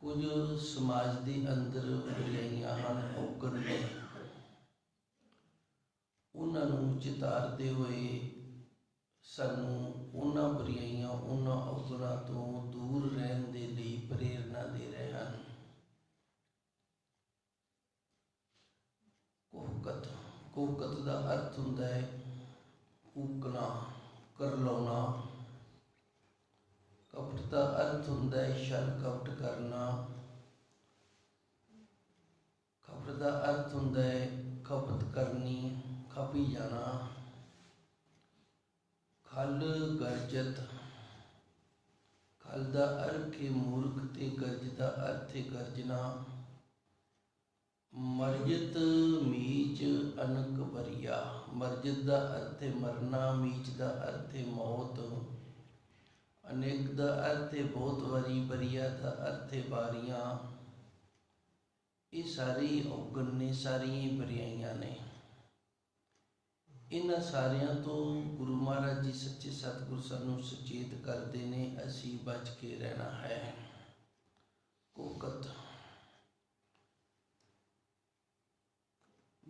ਕੁਝ ਸਮਾਜ ਦੇ ਅੰਦਰ ਬੁਰਾਈਆਂ ਹਨ ਔਗਣ ਨੇ। ਉਹਨਾਂ ਨੂੰ ਚਿਤਾਰਦੇ ਹੋਏ ਸਾਨੂੰ ਉਹਨਾਂ ਬੁਰਾਈਆਂ ਉਹਨਾਂ ਔਗਣਾਂ ਤੋਂ ਦੂਰ ਰਹਿਣ ਦੇ ਲਈ ਪ੍ਰੇਰਣਾ ਦੇ ਰਹੇ ਹਨ। ਕੋਹਕਤ ਕੋਹਕਤ ਦਾ ਅਰਥ ਹੁੰਦਾ ਹੈ ਕੂਕਣਾ ਕਰਲਾਉਣਾ। ਕਪਟ ਦਾ ਅਰਥ ਹੁੰਦਾ ਹੈ ਛਲ ਕਪਟ ਕਰਨਾ। ਕਪਟ ਦਾ ਅਰਥ ਹੁੰਦਾ ਹੈ ਖਪਤ ਕਰਨੀ, ਖਪੀ ਜਾਣਾ। ਖਲ ਗਰਜਤ। ਖਲ ਦਾ ਅਰਥ ਹੈ ਮੂਰਖ ਤੇ ਗਰਜ ਦਾ ਅਰਥ ਹੈ ਗਰਜਣਾ ਮਰਜਤ ਮੀਚ ਅਨਕ ਬਰੀਆ ਮਰਜਤ ਦਾ ਅਰਥ ਹੈ ਮਰਨਾ, ਮੀਚ ਦਾ ਅਰਥ ਹੈ ਮੌਤ। ਅਨੇਕ ਦਾ ਅਰਥ ਹੈ ਬਹੁਤ ਵਾਰੀ, ਬਰੀਆ ਦਾ ਅਰਥ ਹੈ ਬਾਰੀਆਂ ਇਹ ਸਾਰੀ ਔਗਣ ਨੇ, ਸਾਰੀਆਂ ਬਰੀਆਈਆਂ ਨੇ। ਇਹਨਾਂ ਸਾਰਿਆਂ ਤੋਂ ਗੁਰੂ ਮਹਾਰਾਜ ਜੀ ਸੱਚੇ ਸਤਿਗੁਰ ਸਾਨੂੰ ਸੁਚੇਤ ਕਰਦੇ ਨੇ, ਅਸੀਂ ਬਚ ਕੇ ਰਹਿਣਾ ਹੈ। ਕੋਕਤ।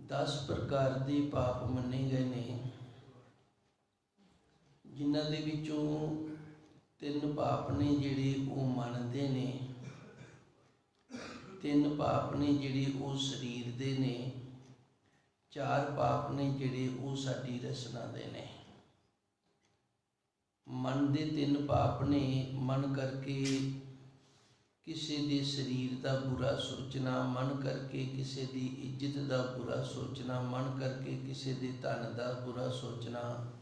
10 ਪ੍ਰਕਾਰ ਦੇ ਪਾਪ ਮੰਨੇ ਗਏ ਨੇ। ਜਿਨ੍ਹਾਂ ਦੇ ਵਿੱਚੋਂ ਤਿੰਨ ਪਾਪ ਨੇ ਜਿਹੜੇ ਉਹ ਮੰਨਦੇ ਨੇ, ਤਿੰਨ ਪਾਪ ਨੇ ਜਿਹੜੇ ਉਹ ਸਰੀਰ ਦੇ ਨੇ, ਚਾਰ ਪਾਪ ਨੇ ਜਿਹੜੇ ਉਹ ਸਾਡੀ ਰਸਨਾ ਦੇ ਨੇ। ਮਨ ਦੇ ਤਿੰਨ ਪਾਪ ਨੇ, ਮਨ ਕਰਕੇ ਕਿਸੇ ਦੇ ਸਰੀਰ ਦਾ ਬੁਰਾ ਸੋਚਣਾ, ਮਨ ਕਰਕੇ ਕਿਸੇ ਦੀ ਇੱਜ਼ਤ ਦਾ ਬੁਰਾ ਸੋਚਣਾ, ਮਨ ਕਰਕੇ ਕਿਸੇ ਦੇ ਧਨ ਦਾ ਬੁਰਾ ਸੋਚਣਾ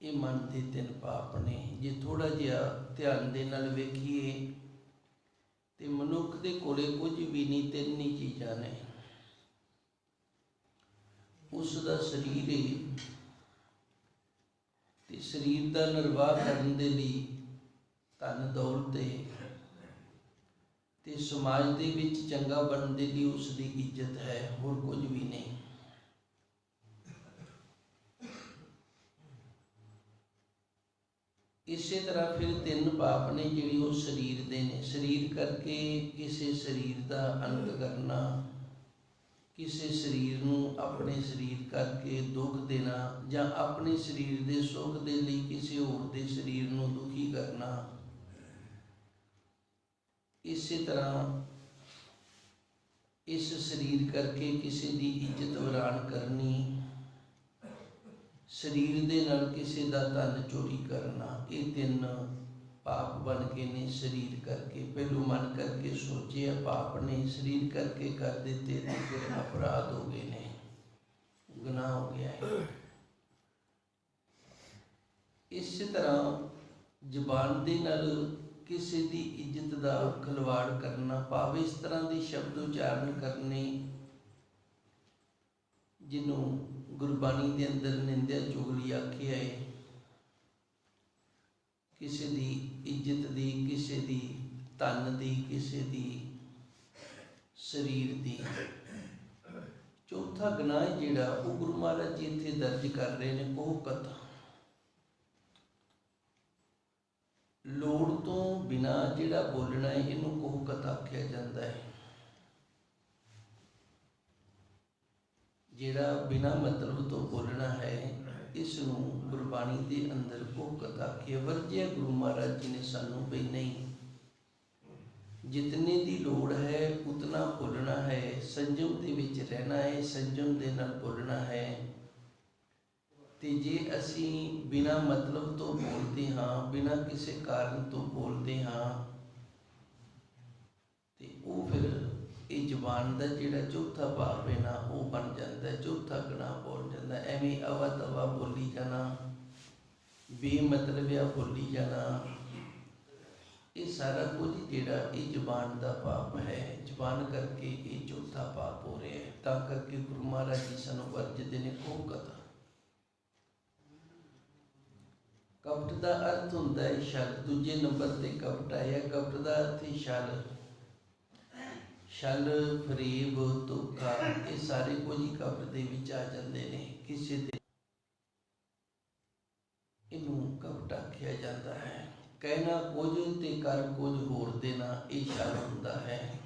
ਇਹ ਮਨ ਦੇ ਤਿੰਨ ਪਾਪ ਨੇ। ਜੇ ਥੋੜਾ ਜਿਹਾ ਧਿਆਨ ਦੇ ਨਾਲ ਵੇਖੀਏ ਤੇ ਮਨੁੱਖ ਦੇ ਕੋਲੇ ਕੁਝ ਵੀ ਨਹੀਂ, ਤਿੰਨ ਹੀ ਚੀਜ਼ਾਂ ਨੇ। ਉਸ ਦਾ ਸਰੀਰ ਹੈ ਤੇ ਸਰੀਰ ਦਾ ਨਿਰਵਾਹ ਕਰਨ ਦੇ ਲਈ ਧਨ, ਦੌਲਤ ਹੈ ਤੇ ਸਮਾਜ ਦੇ ਵਿੱਚ ਚੰਗਾ ਬਣਨ ਦੇ ਲਈ ਉਸ ਦੀ ਇੱਜ਼ਤ ਹੈ, ਹੋਰ ਕੁਝ ਵੀ ਨਹੀਂ। ਇਸੇ ਤਰ੍ਹਾਂ ਫਿਰ ਤਿੰਨ ਪਾਪ ਨੇ ਜਿਹੜੇ ਉਹ ਸਰੀਰ ਦੇ ਨੇ। ਸਰੀਰ ਕਰਕੇ ਕਿਸੇ ਸਰੀਰ ਦਾ ਅੰਤ ਕਰਨਾ, ਕਿਸੇ ਸਰੀਰ ਨੂੰ ਆਪਣੇ ਸਰੀਰ ਕਰਕੇ ਦੁੱਖ ਦੇਣਾ ਜਾਂ ਆਪਣੇ ਸਰੀਰ ਦੇ ਸੁੱਖ ਦੇ ਲਈ ਕਿਸੇ ਹੋਰ ਦੇ ਸਰੀਰ ਨੂੰ ਦੁਖੀ ਕਰਨਾ, ਇਸੇ ਤਰ੍ਹਾਂ ਇਸ ਸਰੀਰ ਕਰਕੇ ਕਿਸੇ ਦੀ ਇੱਜ਼ਤ ਵਰਾਨ ਕਰਨੀ ਸਰੀਰ ਦੇ ਨਾਲ ਕਿਸੇ ਦਾ ਧਨ ਚੋਰੀ ਕਰਨਾ, ਇਹ ਤਿੰਨ ਪਾਪ ਬਣ ਕੇ ਨੇ ਸਰੀਰ ਕਰਕੇ। ਪਹਿਲੂ ਮਨ ਕਰਕੇ ਸੋਚਿਆ, ਪਾਪ ਨੇ ਸਰੀਰ ਕਰਕੇ ਕਰ ਦਿੱਤੇ ਤੇ ਫਿਰ ਅਪਰਾਧ ਹੋ ਗਏ ਨੇ। ਗੁਨਾਹ ਹੋ ਗਿਆ ਹੈ। ਇਸੇ ਤਰ੍ਹਾਂ ਜਬਾਨ ਦੇ ਨਾਲ ਕਿਸੇ ਦੀ ਇੱਜ਼ਤ ਦਾ ਖਲਵਾੜ ਕਰਨਾ, ਭਾਵੇਂ ਇਸ ਤਰ੍ਹਾਂ ਦੇ ਸ਼ਬਦ ਉਚਾਰਨ ਕਰਨੇ, ਜਿਹਨੂੰ ਗੁਰਬਾਣੀ ਦੇ ਅੰਦਰ ਨਿੰਦਿਆ ਚੁਗਲੀ ਆਖਿਆ ਹੈ ਕਿਸੇ ਦੀ ਇੱਜ਼ਤ ਦੀ, ਕਿਸੇ ਦੀ ਧਨ ਦੀ, ਕਿਸੇ ਦੀ ਸਰੀਰ ਦੀ। ਚੌਥਾ ਗੁਨਾਹ ਜਿਹੜਾ, ਉਹ ਗੁਰੂ ਮਹਾਰਾਜ ਜੀ ਇੱਥੇ ਦਰਜ ਕਰ ਰਹੇ ਨੇ ਉਹ ਕਥਾ। ਲੋੜ ਤੋਂ ਬਿਨਾ ਜਿਹੜਾ ਬੋਲਣਾ ਹੈ, ਇਹਨੂੰ ਕੋਹ ਕਥਾ ਆਖਿਆ ਜਾਂਦਾ ਹੈ। ਜਿਹੜਾ ਬਿਨਾ ਮਤਲਬ ਤੋਂ ਬੋਲਣਾ ਹੈ ਇਸ ਨੂੰ ਗੁਰਬਾਣੀ ਦੇ ਅੰਦਰ ਕੋਹ ਕਥਾ ਆਖਿਆ ਵਰਜਿਆ ਗੁਰੂ ਮਹਾਰਾਜ ਜੀ ਨੇ ਸਾਨੂੰ ਬਈ ਨਹੀਂ, ਜਿਤਨੇ ਦੀ ਲੋੜ ਹੈ, ਉਤਨਾ ਬੋਲਣਾ ਹੈ। ਸੰਜਮ ਦੇ ਵਿੱਚ ਰਹਿਣਾ ਹੈ, ਸੰਜਮ ਦੇ ਨਾਲ ਬੋਲਣਾ ਹੈ। ਤੇ ਜੇ ਅਸੀਂ ਬਿਨਾ ਮਤਲਬ ਤੋਂ ਬੋਲਦੇ ਹਾਂ, ਬਿਨਾ ਕਿਸੇ ਕਾਰਨ ਤੋਂ ਬੋਲਦੇ ਹਾਂ ਤੇ ਉਹ ਫਿਰ ਇਹ ਜ਼ੁਬਾਨ ਦਾ ਜਿਹੜਾ ਚੌਥਾ ਭਾਵ ਹੈ ਨਾ, ਉਹ ਬਣ ਜਾਂਦਾ ਚੌਥਾ ਗੁਨਾਹ ਬੋਲ ਜਾਂਦਾ ਐਵੇਂ ਅਵਾ ਤਵਾ ਬੋਲੀ ਜਾਣਾ ਬੇਮਤਲਬਿਆ ਬੋਲੀ ਜਾਣਾ। ਇਹ ਸਾਰਾ ਕੁਝ ਜਿਹੜਾ ਇਹ ਜ਼ੁਬਾਨ ਦਾ ਪਾਪ ਹੈ, ਜ਼ੁਬਾਨ ਕਰਕੇ ਇਹ ਚੌਥਾ ਪਾਪ ਹੋ ਰਿਹਾ ਹੈ। ਤਾਂ ਕਰਕੇ ਗੁਰੂ ਮਹਾਰਾਜ ਜੀ ਸਾਨੂੰ ਵਰਜਦੇ ਨੇ ਕੋਕਤ ਕਪਟ ਦਾ ਅਰਥ ਹੁੰਦਾ ਹੈ ਛਲ ਦੂਜੇ ਨੰਬਰ ਤੇ ਕਪਟ ਆਇਆ, ਕਪਟ ਦਾ ਅਰਥ ਹੈ ਛਲ ਛਲ, ਫਰੇਬ, ਧੋਖਾ, ਇਹ ਸਾਰੇ ਕੁਝ ਹੀ ਕਪਟ ਦੇ ਵਿੱਚ ਆ ਜਾਂਦੇ ਨੇ, ਕਿਸੇ ਦੇ ਇਹਨੂੰ ਕਪਟ ਆਖਿਆ ਜਾਂਦਾ ਹੈ। ਕਹਿਣਾ ਕੁਝ ਤੇ ਕਰ ਕੁਝ ਹੋਰ ਦੇਣਾ, ਇਹ ਛਲ ਹੁੰਦਾ ਹੈ।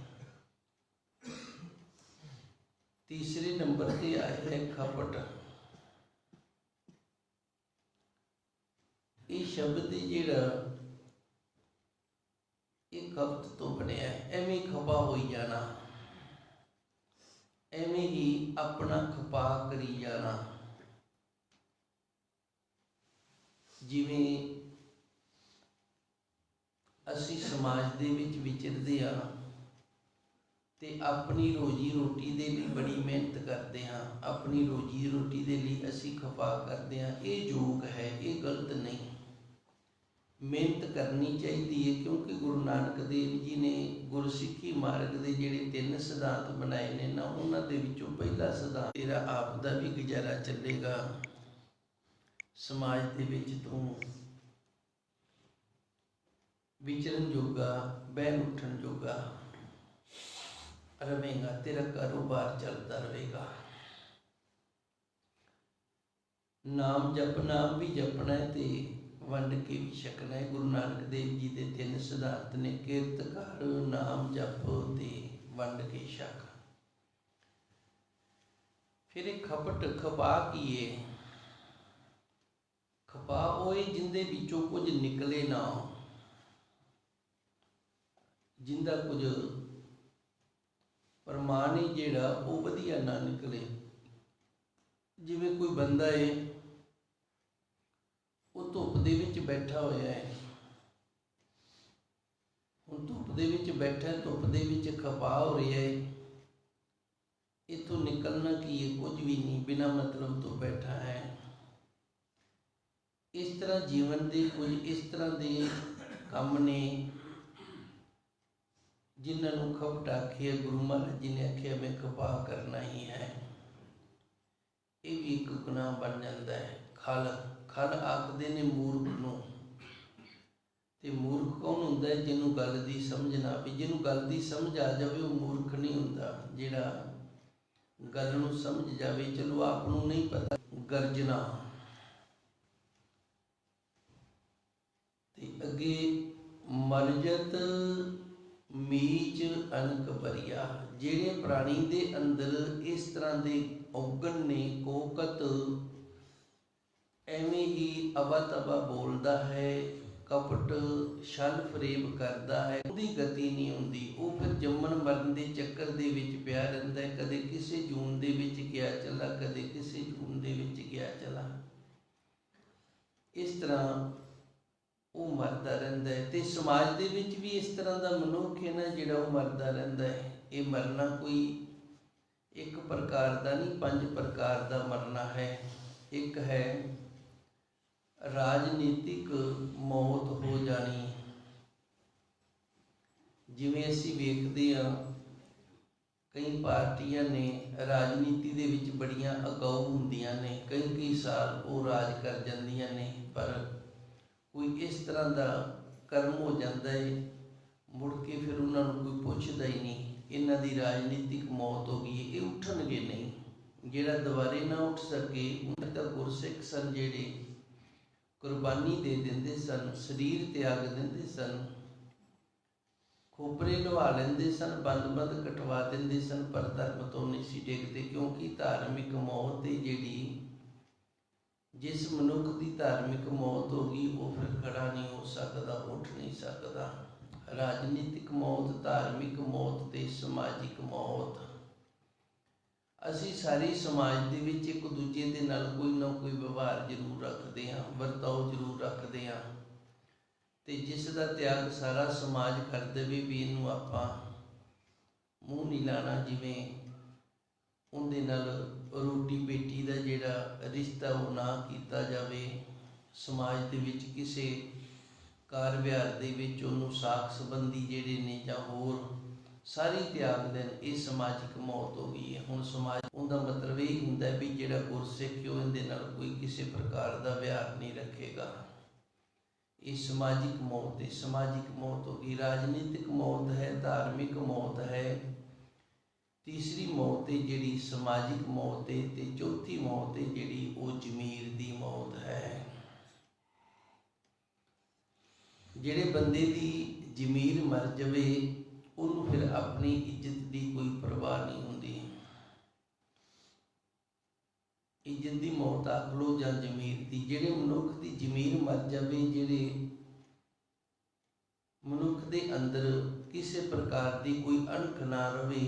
ਤੀਸਰੇ ਨੰਬਰ ਤੇ ਆਇਆ ਹੈ ਖਪਟ। ਇਹ ਸ਼ਬਦ ਹੀ ਜਿਹੜਾ ਇਹ ਤੋਂ ਬਣਿਆ ਐਵੇਂ ਖਪਾ ਹੋਈ ਜਾਣਾ। ਐਵੇਂ ਹੀ ਆਪਣਾ ਖਪਾ ਕਰੀ ਜਾਣਾ। ਜਿਵੇਂ ਅਸੀਂ ਸਮਾਜ ਦੇ ਵਿੱਚ ਵਿਚਰਦੇ ਹਾਂ ਤੇ ਆਪਣੀ ਰੋਜੀ ਰੋਟੀ ਦੇ ਲਈ ਬੜੀ ਮਿਹਨਤ ਕਰਦੇ ਹਾਂ, ਆਪਣੀ ਰੋਜੀ ਰੋਟੀ ਦੇ ਲਈ ਅਸੀਂ ਖਪਾ ਕਰਦੇ ਹਾਂ, ਇਹ ਯੋਗ ਹੈ, ਇਹ ਗਲਤ ਨਹੀਂ। ਮਿਹਨਤ ਕਰਨੀ ਚਾਹੀਦੀ ਹੈ, ਕਿਉਂਕਿ ਗੁਰੂ ਨਾਨਕ ਦੇਵ ਜੀ ਨੇ ਗੁਰਸਿੱਖੀ ਮਾਰਗ ਦੇ ਜਿਹੜੇ ਤਿੰਨ ਸਿਧਾਂਤ ਬਣਾਏ ਨੇ ਨਾ, ਉਹਨਾਂ ਦੇ ਵਿੱਚੋਂ ਪਹਿਲਾ ਸਿਧਾਂਤ, ਤੇਰਾ ਆਪ ਦਾ ਵੀ ਗੁਜ਼ਾਰਾ ਚੱਲੇਗਾ। ਸਮਾਜ ਦੇ ਵਿੱਚ ਤੂੰ ਵਿਚਰਨ ਜੋਗਾ, ਬਹਿਣ ਉੱਠਣ ਜੋਗਾ ਰਵੇਂਗਾ ਤੇਰਾ ਕਾਰੋਬਾਰ ਚੱਲਦਾ ਰਹੇਗਾ। ਨਾਮ ਜਪਣਾ ਵੀ ਜਪਣਾ ਹੈ ਤੇ ਵੰਡ ਕੇ ਵੀ ਛਕਣਾ ਹੈ। ਗੁਰੂ ਨਾਨਕ ਦੇਵ ਜੀ ਦੇ ਤਿੰਨ ਸਿਧਾਂਤ ਨੇ, ਕਿਰਤ ਕਰ ਨਾਮ, ਜਪ ਤੇ ਵੰਡ ਕੇ ਛਕ। ਫਿਰ ਇਹ ਖਪਟ ਖਪਾ ਕੀਏ ਖਪਾ ਹੋਏ ਜਿੰਦੇ ਵਿੱਚੋਂ ਕੁਝ ਨਿਕਲੇ ਨਾ ਜਿੰਦਾ ਕੁਝ ਪਰਮਾਨ ਹੀ ਜਿਹੜਾ ਉਹ ਵਧੀਆ ਨਾ ਨਿਕਲੇ। ਜਿਵੇਂ ਕੋਈ ਬੰਦਾ ਏ ਉਹ ਧੁੱਪ ਦੇ ਵਿੱਚ ਬੈਠਾ ਹੋਇਆ ਹੈ। ਹੁਣ ਧੁੱਪ ਦੇ ਵਿੱਚ ਬੈਠਾ ਧੁੱਪ ਦੇ ਵਿੱਚ ਖਪਾ ਹੋ ਰਿਹਾ ਹੈ। ਇਥੋਂ ਨਿਕਲਣਾ ਕੀ ਹੈ? ਕੁਝ ਵੀ ਨਹੀਂ, ਬਿਨਾ ਮਤਲਬ ਤੋਂ ਬੈਠਾ ਹੈ। ਇਸ ਤਰ੍ਹਾਂ ਜੀਵਨ ਦੇ ਕੁਝ ਇਸ ਤਰ੍ਹਾਂ ਦੇ ਕੰਮ ਨੇ, ਜਿਨ੍ਹਾਂ ਨੂੰ ਖਪਟਾ ਕੇ ਗੁਰੂ ਮਹਾਰਾਜ ਜੀ ਨੇ ਆਖਿਆ, ਮੈਂ ਖਪਾ ਕਰਨਾ ਹੀ ਹੈ। ਇਹ ਵੀ ਇੱਕ ਗੁਨਾਹ ਬਣ ਜਾਂਦਾ ਹੈ। ਖਲ ਖਲ ਆਖਦੇ ਨੇ ਮੂਰਖ ਨੂੰ। ਤੇ ਮੂਰਖ ਕੌਣ ਹੁੰਦਾ ਹੈ? ਜਿਹਨੂੰ ਗੱਲ ਦੀ ਸਮਝ ਨਾ ਆਵੇ। ਜਿਹਨੂੰ ਗੱਲ ਦੀ ਸਮਝ ਆ ਜਾਵੇ, ਉਹ ਮੂਰਖ ਨਹੀਂ ਹੁੰਦਾ। ਜਿਹੜਾ ਗੱਲ ਨੂੰ ਸਮਝ ਜਾਵੇ, ਚਲੋ ਆਪ ਨੂੰ ਨਹੀਂ ਪਤਾ ਗਰਜਨਾ ਤੇ ਅੱਗੇ ਮਰਜਤ ਮੀਚ ਅਨਕ ਬਰੀਆ ਜਿਹੜੇ ਪ੍ਰਾਣੀ ਦੇ ਅੰਦਰ ਇਸ ਤਰ੍ਹਾਂ ਦੇ ਔਗਣ ਨੇ, ਕੋਕਤ ਅਵਾ ਤਵਾ ਬੋਲਦਾ ਹੈ, ਕਪਟ ਛਲ ਫਰੇਬ ਕਰਦਾ ਹੈ, ਉਹਦੀ ਗਤੀ ਨਹੀਂ ਹੁੰਦੀ। ਉਹ ਫਿਰ ਜੰਮਣ ਮਰਨ ਦੇ ਚੱਕਰ ਦੇ ਵਿੱਚ ਪਿਆ ਰਹਿੰਦਾ ਹੈ। ਕਦੇ ਕਿਸੇ ਜੂਨ ਦੇ ਵਿੱਚ ਗਿਆ ਚਲਾ, ਕਦੇ ਕਿਸੇ ਜੂਨ ਦੇ ਵਿੱਚ ਗਿਆ ਚਲਾ। ਇਸ ਤਰ੍ਹਾਂ ਉਹ ਮਰਦਾ ਰਹਿੰਦਾ ਹੈ ਤੇ ਸਮਾਜ ਦੇ ਵਿੱਚ ਵੀ ਇਸ ਤਰ੍ਹਾਂ ਦਾ ਮਨੁੱਖ ਹੈ ਨਾ, ਜਿਹੜਾ ਉਹ ਮਰਦਾ ਰਹਿੰਦਾ ਹੈ। ਇਹ ਮਰਨਾ ਕੋਈ ਇੱਕ ਪ੍ਰਕਾਰ ਦਾ ਨਹੀਂ, ਪੰਜ ਪ੍ਰਕਾਰ ਦਾ ਮਰਨਾ ਹੈ। ਇੱਕ ਹੈ ਰਾਜਨੀਤਿਕ ਮੌਤ ਹੋ ਜਾਣੀ। ਜਿਵੇਂ ਅਸੀਂ ਵੇਖਦੇ ਹਾਂ, ਕਈ ਪਾਰਟੀਆਂ ਨੇ ਰਾਜਨੀਤੀ ਦੇ ਵਿੱਚ ਬੜੀਆਂ ਅਗਾਊ ਹੁੰਦੀਆਂ ਨੇ। ਕਈ ਕਈ ਸਾਲ ਉਹ ਰਾਜ ਕਰ ਜਾਂਦੀਆਂ ਨੇ, ਪਰ ਕੋਈ ਇਸ ਤਰ੍ਹਾਂ ਦਾ ਕਰਮ ਹੋ ਜਾਂਦਾ ਹੈ ਮੁੜ ਕੇ ਫਿਰ ਉਹਨਾਂ ਨੂੰ ਕੋਈ ਪੁੱਛਦਾ ਹੀ ਨਹੀਂ, ਇਹਨਾਂ ਦੀ ਰਾਜਨੀਤਿਕ ਮੌਤ ਹੋ ਗਈ ਇਹ ਉੱਠਣਗੇ ਨਹੀਂ। ਜਿਹੜਾ ਦੁਬਾਰੇ ਨਾ ਉੱਠ ਸਕੇ, ਉਹਨਾਂ ਦਾ ਗੁਰਸਿੱਖ ਸਨ ਜਿਹੜੇ ਕੁਰਬਾਨੀ ਦੇ ਦਿੰਦੇ ਸਨ, ਸਰੀਰ ਤਿਆਗ ਦਿੰਦੇ ਸਨ, ਖੋਪਰੇ ਲਵਾ ਲੈਂਦੇ ਸਨ, ਬੰਦ-ਬੰਦ ਕਟਵਾ ਦਿੰਦੇ ਸਨ, ਪਰ ਧਰਮ ਤੋਂ ਨਹੀਂ ਸੀ ਡਿੱਗਦੇ, ਕਿਉਂਕਿ ਧਾਰਮਿਕ ਮੌਤ ਹੈ ਜਿਹੜੀ ਜਿਸ ਮਨੁੱਖ ਦੀ ਧਾਰਮਿਕ ਮੌਤ ਹੋ ਗਈ, ਉਹ ਫਿਰ ਖੜਾ ਨਹੀਂ ਹੋ ਸਕਦਾ, ਉੱਠ ਨਹੀਂ ਸਕਦਾ। ਰਾਜਨੀਤਿਕ ਮੌਤ, ਧਾਰਮਿਕ ਮੌਤ ਤੇ ਸਮਾਜਿਕ ਮੌਤ। ਅਸੀਂ ਸਾਰੇ ਸਮਾਜ ਦੇ ਵਿੱਚ ਇੱਕ ਦੂਜੇ ਦੇ ਨਾਲ ਕੋਈ ਨਾ ਕੋਈ ਵਿਵਹਾਰ ਜ਼ਰੂਰ ਰੱਖਦੇ ਹਾਂ, ਵਰਤਾਓ ਜ਼ਰੂਰ ਰੱਖਦੇ ਹਾਂ। ਤੇ ਜਿਸ ਦਾ ਤਿਆਗ ਸਾਰਾ ਸਮਾਜ ਕਰ ਦੇਵੇ ਵੀ ਇਹਨੂੰ ਆਪਾਂ ਮੂੰਹ ਨਹੀਂ ਲਾਣਾ, ਜਿਵੇਂ ਉਹਦੇ ਨਾਲ ਰੋਟੀ ਬੇਟੀ ਦਾ ਜਿਹੜਾ ਰਿਸ਼ਤਾ ਉਹ ਨਾ ਕੀਤਾ ਜਾਵੇ, ਸਮਾਜ ਦੇ ਵਿੱਚ ਕਿਸੇ ਕਾਰ ਵਿਹਾਰ ਦੇ ਵਿੱਚ ਉਹਨੂੰ ਸਾਖ ਸੰਬੰਧੀ ਜਿਹੜੇ ਨੇ ਜਾਂ ਹੋਰ ਸਾਰੀ ਤਿਆਗ ਦੇਣ ਇਹ ਸਮਾਜਿਕ ਮੌਤ ਹੋ ਗਈ ਹੈ। ਹੁਣ ਸਮਾਜ ਉਹਦਾ ਮਤਲਬ ਇਹ ਹੁੰਦਾ ਵੀ ਜਿਹੜਾ ਗੁਰਸਿੱਖ ਉਹ ਇਹਦੇ ਨਾਲ ਕੋਈ ਕਿਸੇ ਪ੍ਰਕਾਰ ਦਾ ਵਿਹਾਰ ਨਹੀਂ ਰੱਖੇਗਾ। ਇਹ ਸਮਾਜਿਕ ਮੌਤ ਹੈ। ਸਮਾਜਿਕ ਮੌਤ ਹੋ ਗਈ। ਰਾਜਨੀਤਿਕ ਮੌਤ ਹੈ, ਧਾਰਮਿਕ ਮੌਤ ਹੈ। ਤੀਸਰੀ ਮੌਤ ਹੈ ਜਿਹੜੀ ਸਮਾਜਿਕ ਮੌਤ ਹੈ ਤੇ ਚੌਥੀ ਮੌਤ ਹੈ ਜਿਹੜੀ ਉਹ ਜ਼ਮੀਰ ਦੀ ਮੌਤ ਹੈ। ਜਿਹੜੇ ਬੰਦੇ ਦੀ ਜ਼ਮੀਰ ਮਰ ਜਾਵੇ ਉਹਨੂੰ ਫਿਰ ਆਪਣੀ ਇੱਜ਼ਤ ਦੀ ਕੋਈ ਪਰਵਾਹ ਨਹੀਂ ਹੁੰਦੀ। ਇੱਜ਼ਤ ਦੀ ਮੌਤ ਆਖ ਜਾਂ ਜ਼ਮੀਰ ਦੀ, ਜਿਹੜੇ ਮਨੁੱਖ ਦੀ ਜ਼ਮੀਰ ਮਰ ਜਾਵੇ, ਜਿਹੜੇ ਮਨੁੱਖ ਦੇ ਅੰਦਰ ਕਿਸੇ ਪ੍ਰਕਾਰ ਦੀ ਕੋਈ ਅਣਖ ਨਾ ਰਵੇ,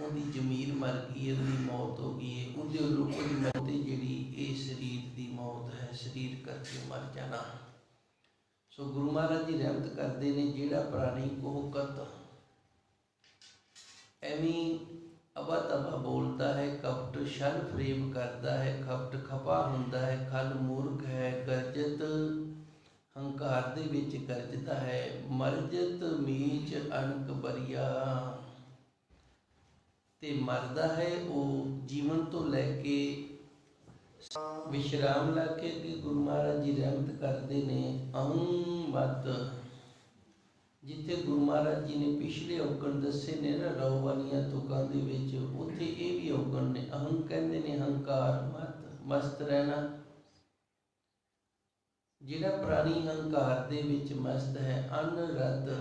ਉਹਦੀ ਜ਼ਮੀਰ ਮਰ ਗਈ, ਉਹਦੀ ਮੌਤ ਹੋ ਗਈ ਹੈ। ਉਹਦੇ ਲੋਕ ਦੀ ਮੌਤ ਜਿਹੜੀ, ਇਹ ਸਰੀਰ ਦੀ ਮੌਤ ਹੈ, ਸਰੀਰ ਕਰਕੇ ਮਰ ਜਾਣਾ। ਸੋ ਗੁਰੂ ਮਹਾਰਾਜ ਜੀ ਰਹਿਮਤ ਕਰਦੇ ਨੇ, ਜਿਹੜਾ ਪ੍ਰਾਣੀ ਕੋਹ ਕਤ ਐਵੇਂ ਅਬਾ ਤਬਾ ਬੋਲਦਾ ਹੈ ਕਪਟ ਛਲ ਫਰੇਬ ਕਰਦਾ ਹੈ ਕਪਟ ਖਪਾ ਹੁੰਦਾ ਹੈ, ਖਲ ਮੂਰਖ ਹੈ, ਗਰਜਤ ਹੰਕਾਰ ਦੇ ਵਿੱਚ ਗਰਜਦਾ ਹੈ, ਮਰਜਤ ਮੀਚ ਅਣਕ ਬਰੀਆ। ਤੇ ਮਰਦਾ ਹੈ ਉਹ ਜੀਵਨ ਤੋਂ ਲੈ ਕੇ ਵਿਸ਼ਰਾਮ ਲਾ ਕੇ ਅੱਗੇ ਗੁਰੂ ਮਹਾਰਾਜ ਜੀ ਰਹਿਮਤ ਕਰਦੇ ਨੇ ਅਹੰ ਮਤ। ਜਿੱਥੇ ਗੁਰੂ ਮਹਾਰਾਜ ਜੀ ਨੇ ਪਿਛਲੇ ਔਗਣ ਦੱਸੇ ਨੇ ਨਾ ਰਉ ਵਾਲੀਆਂ ਤੁਕਾਂ ਦੇ ਵਿੱਚ, ਉੱਥੇ ਇਹ ਵੀ ਔਗਣ ਨੇ। ਅਹੰ ਕਹਿੰਦੇ ਨੇ ਹੰਕਾਰ, ਮਤ, ਮਸਤ ਰਹਿਣਾ। ਜਿਹੜਾ ਪ੍ਰਾਣੀ ਹੰਕਾਰ ਦੇ ਵਿੱਚ ਮਸਤ ਹੈ, ਅਨਰਤ।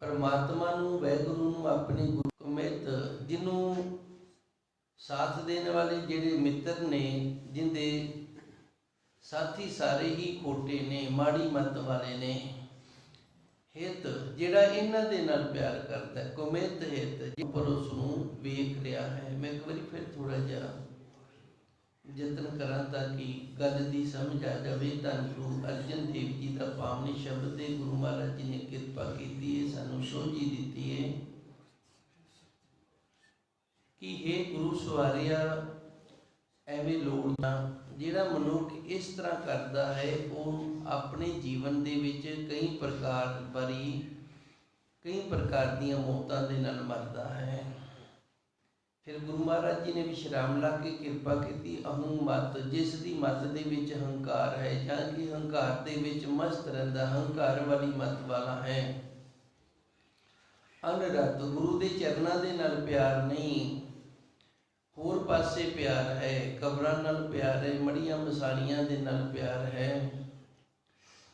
ਪਰਮਾਤਮਾ ਨੂੰ, ਵੈਗੁਰੂ ਨੂੰ ਆਪਣੇ ਗੁਰੂ ਮਿੱਤ ਜਿਹਨੂੰ ਸਾਥ ਦੇਣ ਵਾਲੇ ਜਿਹੜੇ ਮਿੱਤਰ ਨੇ, ਜਿੰਦੇ ਸਾਥੀ ਸਾਰੇ ਹੀ ਖੋਟੇ ਨੇ, ਮਾੜੀ ਮੱਤ ਵਾਲੇ ਨੇ, ਹਿਤ ਜਿਹੜਾ ਇਹਨਾਂ ਦੇ ਨਾਲ ਪਿਆਰ ਕਰਦਾ ਕੁਮਿਤ ਹਿਤ ਜਿ ਪਰ ਉਸ ਨੂੰ ਵੇਖ ਰਿਹਾ ਹੈ। ਮੈਂ ਇੱਕ ਵਾਰੀ ਫਿਰ ਥੋੜਾ ਜਿਹਾ ਯਤਨ ਕਰਾਂ ਤਾਂ ਕਿ ਗੱਲ ਦੀ ਸਮਝ ਆ ਜਾਵੇ। ਤਾਂ ਗੁਰੂ ਅਰਜਨ ਦੇਵ ਜੀ ਦਾ ਪਾਵਨੀ ਸ਼ਬਦ ਤੇ ਗੁਰੂ ਮਹਾਰਾਜ ਜੀ ਨੇ ਕਿਰਪਾ ਕੀਤੀ ਹੈ, ਸਾਨੂੰ ਸੋਝੀ ਦਿੱਤੀ ਹੈ। ਕਿ ਇਹ ਗੁਰੂ ਸਵਾਰਿਆ, ਐਵੇਂ ਲੋੜ ਨਾ। ਜਿਹੜਾ ਮਨੁੱਖ ਇਸ ਤਰ੍ਹਾਂ ਕਰਦਾ ਹੈ, ਉਹ ਆਪਣੇ ਜੀਵਨ ਦੇ ਵਿੱਚ ਕਈ ਪ੍ਰਕਾਰ ਬਰੀ ਕਈ ਪ੍ਰਕਾਰ ਦੀਆਂ ਮੌਤਾਂ ਦੇ ਨਾਲ ਮਰਦਾ ਹੈ। ਫਿਰ ਗੁਰੂ ਮਹਾਰਾਜ ਜੀ ਨੇ ਵਿਸ਼ਰਾਮ ਲਾ ਕੇ ਕਿਰਪਾ ਕੀਤੀ, ਅਹੰ ਮਤ, ਜਿਸ ਦੀ ਮਤ ਦੇ ਵਿੱਚ ਹੰਕਾਰ ਹੈ ਜਾਂ ਕਿ ਹੰਕਾਰ ਦੇ ਵਿੱਚ ਮਸਤ ਰਹਿੰਦਾ, ਹੰਕਾਰ ਵਾਲੀ ਮਤ ਵਾਲਾ ਹੈ। ਅਨਰਤ ਗੁਰੂ ਦੇ ਚਰਨਾਂ ਦੇ ਨਾਲ ਪਿਆਰ ਨਹੀਂ ਹੋਰ ਪਾਸੇ ਪਿਆਰ ਹੈ, ਕਬਰਾਂ ਨਾਲ ਪਿਆਰ ਹੈ, ਮੜੀਆਂ ਮਸਾਲੀਆਂ ਦੇ ਨਾਲ ਪਿਆਰ ਹੈ।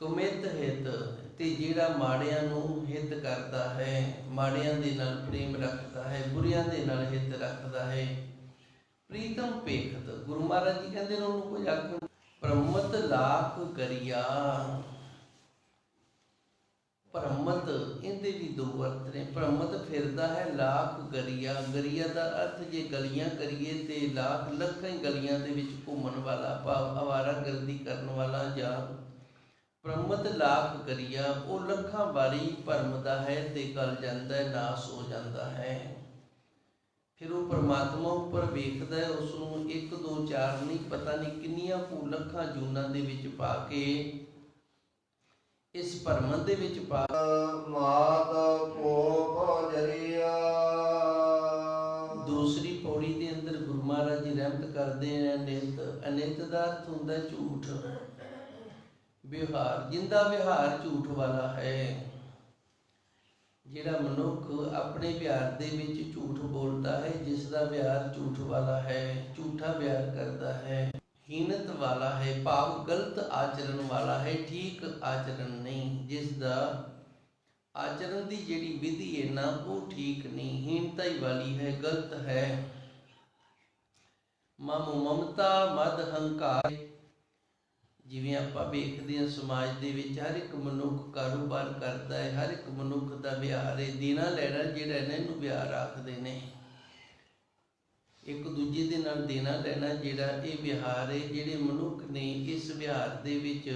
ਕੁਮਿਤ ਹਿਤ ਤੇ ਜਿਹੜਾ ਮਾੜਿਆਂ ਨੂੰ ਹਿੱਤ ਕਰਦਾ ਹੈ, ਮਾੜਿਆਂ ਦੇ ਨਾਲ ਪ੍ਰੇਮ ਰੱਖਦਾ ਹੈ, ਬੁਰਿਆਂ ਦੇ ਨਾਲ ਹਿੱਤ ਰੱਖਦਾ ਹੈ। ਪ੍ਰੀਤਮ ਪੇਖਤ ਗੁਰੂ ਮਹਾਰਾਜ ਜੀ ਕਹਿੰਦੇ ਨੇ ਉਹਨੂੰ ਕੋਈ ਆਖਣ ਪ੍ਰਮਤ ਲਾਖ ਕਰਿਆ ਭ੍ਰਮਤ ਇਹਦੇ ਵੀ ਦੋ ਅਰਥ ਨੇ ਭ੍ਰਮਤ ਫਿਰਦਾ ਹੈ ਲਾਖ ਗਰੀਆ। ਗਰੀਆ ਦਾ ਅਰਥ ਜੇ ਗਲੀਆਂ ਕਰੀਏ ਤੇ ਲੱਖ ਲੱਖਾਂ ਗਲੀਆਂ ਦੇ ਵਿੱਚ ਘੁੰਮਣ ਵਾਲਾ, ਭਾਵ ਅਵਾਰਾ ਗਰਦੀ ਕਰਨ ਵਾਲਾ ਜਾਂ ਭ੍ਰਮਤ ਲਾਖ ਗਰੀਆ, ਉਹ ਲੱਖਾਂ ਵਾਰੀ ਭਰਮਦਾ ਹੈ ਤੇ ਗਲ ਜਾਂਦਾ ਹੈ, ਨਾਸ ਹੋ ਜਾਂਦਾ ਹੈ। ਫਿਰ ਉਹ ਪਰਮਾਤਮਾ ਉੱਪਰ ਵੇਖਦਾ ਹੈ ਉਸ ਨੂੰ 1 2 4 ਨਹੀਂ, ਪਤਾ ਨਹੀਂ ਕਿੰਨੀਆਂ ਕੁ ਲੱਖਾਂ ਜੂਨਾਂ ਦੇ ਵਿੱਚ ਪਾ ਕੇ ਇਸ ਭਰਮਨ ਦੇ ਵਿੱਚ ਪਾ ਮਾਤ ਕੋ ਜਰੀਆ। ਦੂਸਰੀ ਪੌੜੀ ਦੇ ਅੰਦਰ ਗੁਰੂ ਮਹਾਰਾਜ ਜੀ ਰਹਿਮਤ ਕਰਦੇ ਨੇ ਅਨਿਤ ਅਨਿਤ ਦਾ ਹੁੰਦਾ ਝੂਠ। ਵਿਵਹਾਰ ਜਿੰਦਾ ਵਿਹਾਰ ਝੂਠ ਵਾਲਾ ਹੈ। ਜਿਹੜਾ ਮਨੁੱਖ ਆਪਣੇ ਵਿਹਾਰ ਦੇ ਵਿੱਚ ਝੂਠ ਬੋਲਦਾ ਹੈ ਜਿਸ ਦਾ ਵਿਹਾਰ ਝੂਠ ਵਾਲਾ ਹੈ ਝੂਠਾ ਵਿਹਾਰ ਕਰਦਾ ਹੈ। ਹੀਨਤ ਵਾਲਾ ਹੈ, ਭਾਵ ਗਲਤ ਆਚਰਣ ਵਾਲਾ ਹੈ, ਠੀਕ ਆਚਰਣ ਨਹੀਂ, ਜਿਸ ਦਾ ਆਚਰਣ ਦੀ ਜਿਹੜੀ ਵਿਧੀ ਹੈ ਨਾ, ਉਹ ਠੀਕ ਨਹੀਂ ਹੀਨਤਾ ਹੀ ਵਾਲੀ ਹੈ, ਗਲਤ ਹੈ। ਮਮ ਮਮਤਾ, ਮਦ ਹੰਕਾਰ। ਜਿਵੇਂ ਆਪਾਂ ਵੇਖਦੇ ਹਾਂ ਸਮਾਜ ਦੇ ਵਿੱਚ, ਹਰ ਇੱਕ ਮਨੁੱਖ ਕਾਰੋਬਾਰ ਕਰਦਾ ਹੈ, ਹਰ ਇੱਕ ਮਨੁੱਖ ਦਾ ਵਿਹਾਰ ਹੈ, ਦੇਣਾ ਲੈਣਾ ਜਿਹੜਾ ਇਹਨਾਂ ਨੂੰ ਵਿਹਾਰ ਆਖਦੇ ਨੇ। ਇੱਕ ਦੂਜੇ ਦੇ ਨਾਲ ਦੇਣਾ ਲੈਣਾ ਜਿਹੜਾ ਇਹ ਵਿਹਾਰ ਹੈ, ਜਿਹੜੇ ਮਨੁੱਖ ਨੇ ਇਸ ਵਿਹਾਰ ਦੇ ਵਿੱਚ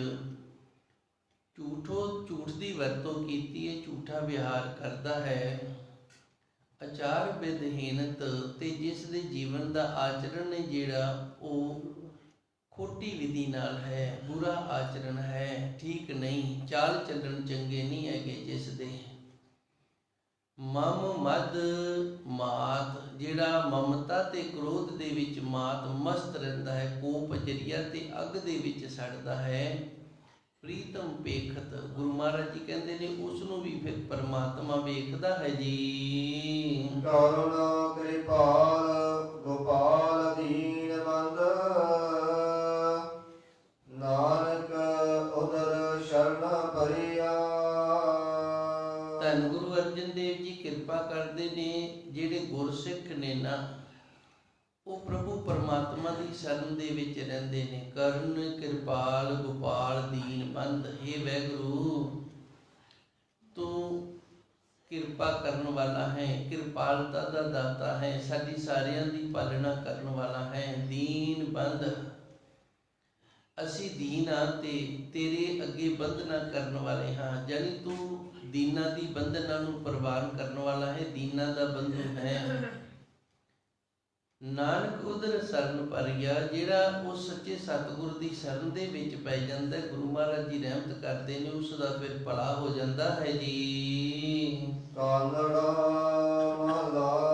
ਝੂਠੋ ਝੂਠ ਦੀ ਵਰਤੋਂ ਕੀਤੀ ਹੈ, ਝੂਠਾ ਵਿਹਾਰ ਕਰਦਾ ਹੈ। ਅਚਾਰ ਵਿਦਹੀਨਤ ਤੇ ਜਿਸ ਦੇ ਜੀਵਨ ਦਾ ਆਚਰਣ ਹੈ ਜਿਹੜਾ ਉਹ ਖੋਟੀ ਵਿਧੀ ਨਾਲ ਹੈ, ਬੁਰਾ ਆਚਰਣ ਹੈ, ਠੀਕ ਨਹੀਂ, ਚਾਲ ਚੱਲਣ ਚੰਗੇ ਨਹੀਂ ਹੈਗੇ ਜਿਸ ਦੇ। ਮਮ ਮਦ ਮਾਤ, ਜਿਹੜਾ ਮਮਤਾ ਤੇ ਕ੍ਰੋਧ ਦੇ ਵਿੱਚ ਮਾਤ ਮਸਤ ਰਹਿੰਦਾ ਹੈ, ਕੋਪ, ਜਰੀਆ ਤੇ ਅੱਗ ਦੇ ਵਿੱਚ ਸੜਦਾ ਹੈ। ਪ੍ਰੀਤਮ ਪੇਖਤ, ਗੁਰੂ ਮਹਾਰਾਜ ਜੀ ਕਹਿੰਦੇ ਨੇ ਉਸ ਨੂੰ ਵੀ ਫਿਰ ਪਰਮਾਤਮਾ ਵੇਖਦਾ ਹੈ ਜੀ। ਕਰੁਣ ਕਿਰਪਾਲ ਗੋਪਾਲ ਨਾ। ਉਹ ਪ੍ਰਭੂ ਪਰਮਾਤਮਾ ਦੀ ਸ਼ਰਨ ਦੇ ਵਿੱਚ ਰਹਿੰਦੇ ਨੇ। ਕਰਨ, ਕਿਰਪਾਲ, ਗੋਪਾਲ, ਦੀਨ हे ਵੈਗੁਰੂ, ਤੂੰ ਕਿਰਪਾ ਕਰਨ ਵਾਲਾ ਹੈ, ਕਿਰਪਾਲਤਾ ਦਾ ਦਾਤਾ ਹੈ, ਸਾਡੀ ਸਾਰਿਆਂ ਦੀ ਪਾਲਣਾ ਕਰਨ ਵਾਲਾ ਹੈ। ਦੀਨ ਅਸੀਂ ਦੀਨ ਹਾਂ ਤੇ ਤੇਰੇ ਅੱਗੇ ਬੰਧਨਾ ਕਰਨ ਵਾਲੇ ਹਾਂ। ਜਾਨੀ ਤੂੰ ਦੀਨਾਂ ਦੀ ਬੰਧਨਾਂ ਨੂੰ ਪ੍ਰਵਾਨ ਕਰਨ ਵਾਲਾ ਹੈ, ਦੀਨਾਂ ਦਾ ਬੰਧੂ ਹੈ। ਨਾਨਕ ਉਧਰ ਸਰਨ ਪਰਿਆ ਜਿਹੜਾ ਉਹ ਸੱਚੇ ਸਤਿਗੁਰ ਦੀ ਸ਼ਰਨ ਦੇ ਵਿੱਚ ਪੈ ਜਾਂਦਾ ਹੈ, ਗੁਰੂ ਮਹਾਰਾਜ ਜੀ ਰਹਿਮਤ ਕਰਦੇ ਨੇ ਉਸ ਦਾ ਫਿਰ ਭਲਾ ਹੋ ਜਾਂਦਾ ਹੈ ਜੀ। ਕਾਨੜਾ ਮਹਲਾ